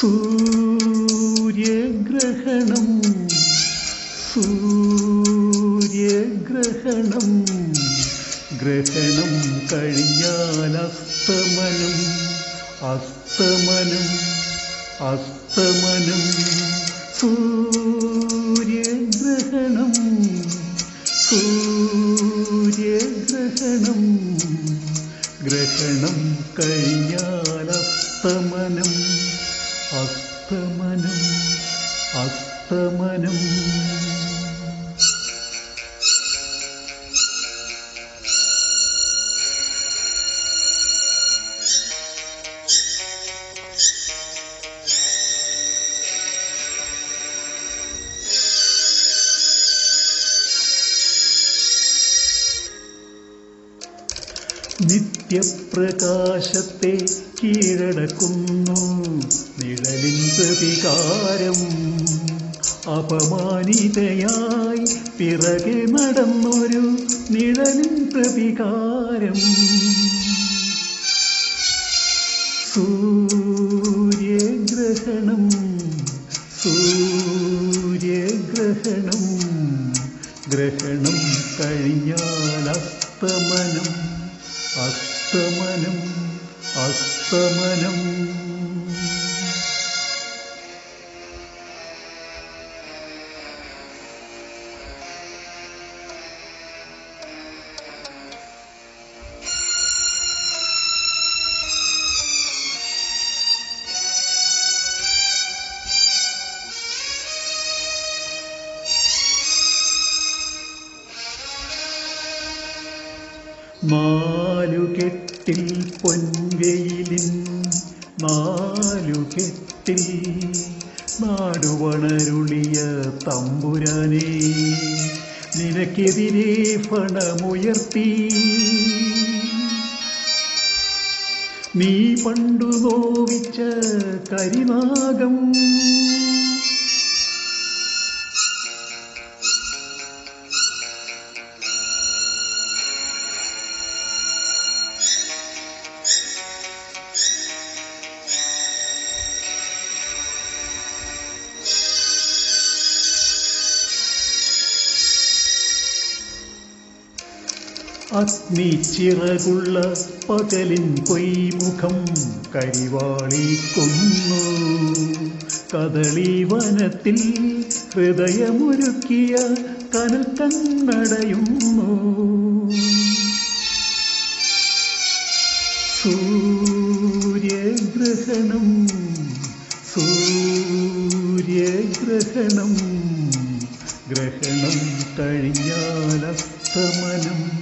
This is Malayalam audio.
സൂര്യഗ്രഹണം സൂര്യഗ്രഹണം. ഗ്രഹണം കഴിഞ്ഞാൽ അസ്തമനം അസ്തമനം അസ്തമനം. സൂര്യഗ്രഹണം സൂര്യഗ്രഹണം. ഗ്രഹണം കഴിഞ്ഞാൽ അസ്തമനം. അസ്തമനം അസ്തമനം. നിത്യപ്രകാശത്തെ കീഴടക്കുന്നു. നിഴലിൻ പ്രതികാരം അപമാനിതയായി പിറകെ നടന്നൊരു നിഴലിൻ പ്രതികാരം. സൂര്യഗ്രഹണം സൂര്യഗ്രഹണം ഗ്രഹണം കഴിഞ്ഞാൽ അസ്തമനം അസ്തമനം അസ്തമനം നാലുകെട്ടിൽ പൊൻവെയിലിൻ നാലുകെട്ടിൽ നാടുവണരുളിയ തമ്പുരാനെ നിനക്കെതിരെ ഫണമുയർത്തി. നീ പണ്ടു നോവിച്ച കരിനാഗം അഗ്നിച്ചിറകുള്ള പകലിൻ പൊയ്മുഖം കരിവാളിക്കുന്നു. കദളി വനത്തിൽ ഹൃദയമൊരുക്കിയ കനൽ കണ്ണടയുന്നു. സൂര്യഗ്രഹണം സൂര്യഗ്രഹണം ഗ്രഹണം അസ്തമനം.